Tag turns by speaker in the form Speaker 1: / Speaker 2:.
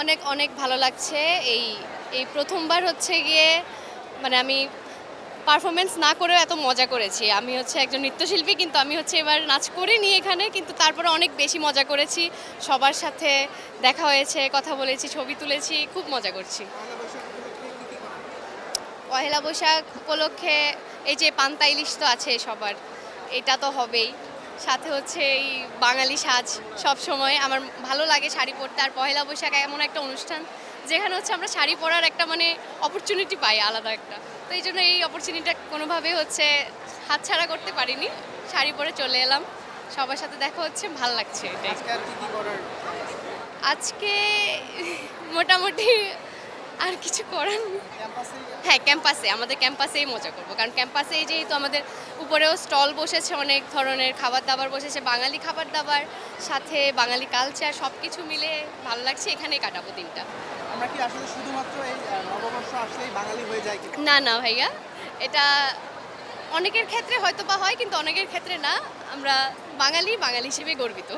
Speaker 1: অনেক অনেক ভালো লাগছে। এই এই প্রথমবার হচ্ছে গিয়ে মানে আমি পারফরমেন্স না করেও এত মজা করেছি। আমি হচ্ছে একজন নৃত্যশিল্পী, কিন্তু আমি হচ্ছে এবার নাচ করিনি এখানে, কিন্তু তারপরে অনেক বেশি মজা করেছি। সবার সাথে দেখা হয়েছে, কথা বলেছি, ছবি তুলেছি, খুব মজা করছি। পহেলা বৈশাখ উপলক্ষে এই যে পান্তা ইলিশ তো আছে সবার, এটা তো হবেই। সাথে হচ্ছে এই বাঙালি সাজ সব সময়। আমার ভালো লাগে শাড়ি পরতে। আর পহেলা বৈশাখ এমন একটা অনুষ্ঠান যেখানে হচ্ছে আমরা শাড়ি পরার একটা মানে অপরচুনিটি পাই আলাদা একটা। তো এই জন্য এই অপরচুনিটিটা কোনোভাবে হচ্ছে হাতছাড়া করতে পারিনি। শাড়ি পরে চলে এলাম। সবার সাথে দেখা হচ্ছে। ভালো লাগছে
Speaker 2: আজকে
Speaker 1: মোটামুটি আর কিছু করার নেই। হ্যাঁ ক্যাম্পাসে আমাদের ক্যাম্পাসেই মজা করব। কারণ ক্যাম্পাসেই যেহেতু আমাদের উপরেও স্টল বসেছে অনেক ধরনের খাবার দাবার বসেছে বাঙালি খাবার দাবার সাথে বাঙালি কালচার সব কিছু মিলে ভালো লাগছে এখানে কাটাবো দিনটা।
Speaker 2: আমরা কি আসলে শুধুমাত্র এই নববর্ষ আসলেই বাঙালি হয়ে যায়
Speaker 1: না না ভাইয়া এটা অনেকের ক্ষেত্রে হয়তো বা হয় কিন্তু অনেকের ক্ষেত্রে না। আমরা বাঙালি বাঙালি হিসেবে গর্বিত।